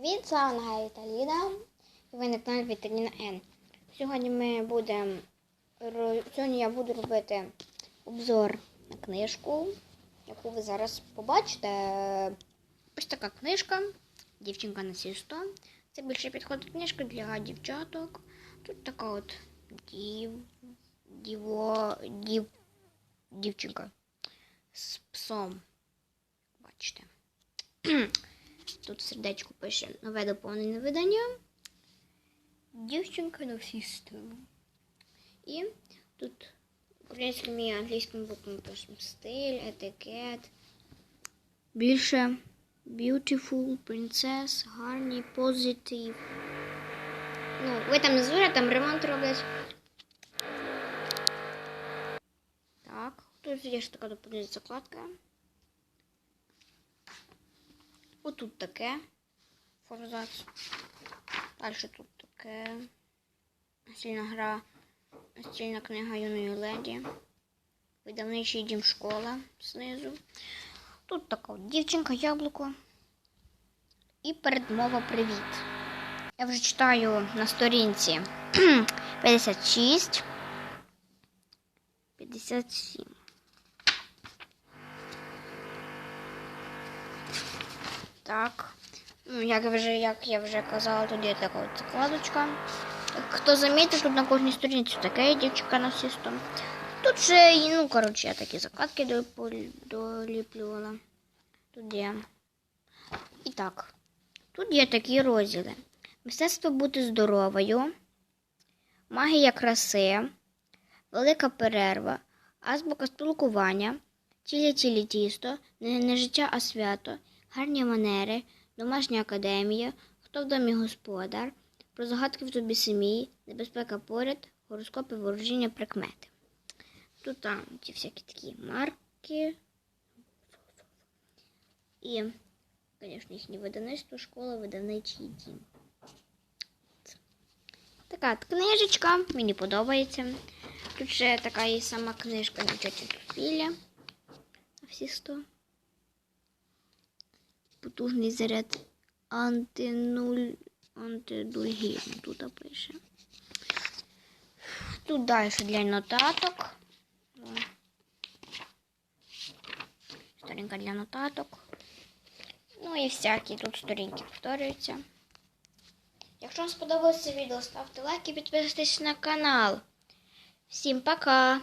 Привіт, слава Нагая Віталіна. І ви на каналі Віталіна Н. Сьогодні ми будемо сьогодні я буду робити обзор на книжку, яку ви зараз побачите. Ось така книжка. Дівчинка на сісто. Це більше підходить книжка для дівчаток. Тут така от дів, діво, дів, дівчинка з псом. Бачите. Тут сердечко пише нове доповнене видання. Дівчинка на всі сто. І тут українським і англійським буквами пишемо стиль, етикет. Більше beautiful, princess, гарні, positive. Ну, ви там не там ремонт роблять. Так, тут є ж така доповнена закладка. Отут таке. Форзац. Далі тут таке. Настільна гра. Настільна книга юної леді. Видавничий дім школа знизу. Тут така дівчинка, яблуко. І передмова привіт. Я вже читаю на сторінці 56. 57. Так. Ну, як, вже, як я вже казала, тут є така от закладочка. Хто замітив, тут на кожній сторінці таке дівчинка на. Тут і, ну, коротше, я такі закладки доліплювала. Тут є. І так. Тут є такі розділи. Мистецтво бути здоровою, магія краси, велика перерва, азбука спілкування, тілі тілі тісто, не життя, а свято, гарні манери, домашня академія, хто в домі господар, про загадки в тобі самій, небезпека поряд, гороскопи, ворожіння, прикмети. Тут там ті всякі такі марки. І, звісно, їхнє видавництво, школа, видавничий дім. Така книжечка, мені подобається. Тут ще така є сама книжка дівчаті Туфіля. На всі сто. Потужний заряд антинуль, антидульгін. Тут пише. Тут далі для нотаток. Сторінка для нотаток. Ну і всякі тут сторінки повторюються. Якщо вам сподобалося відео, ставте лайк і підписуйтесь на канал. Всім пока!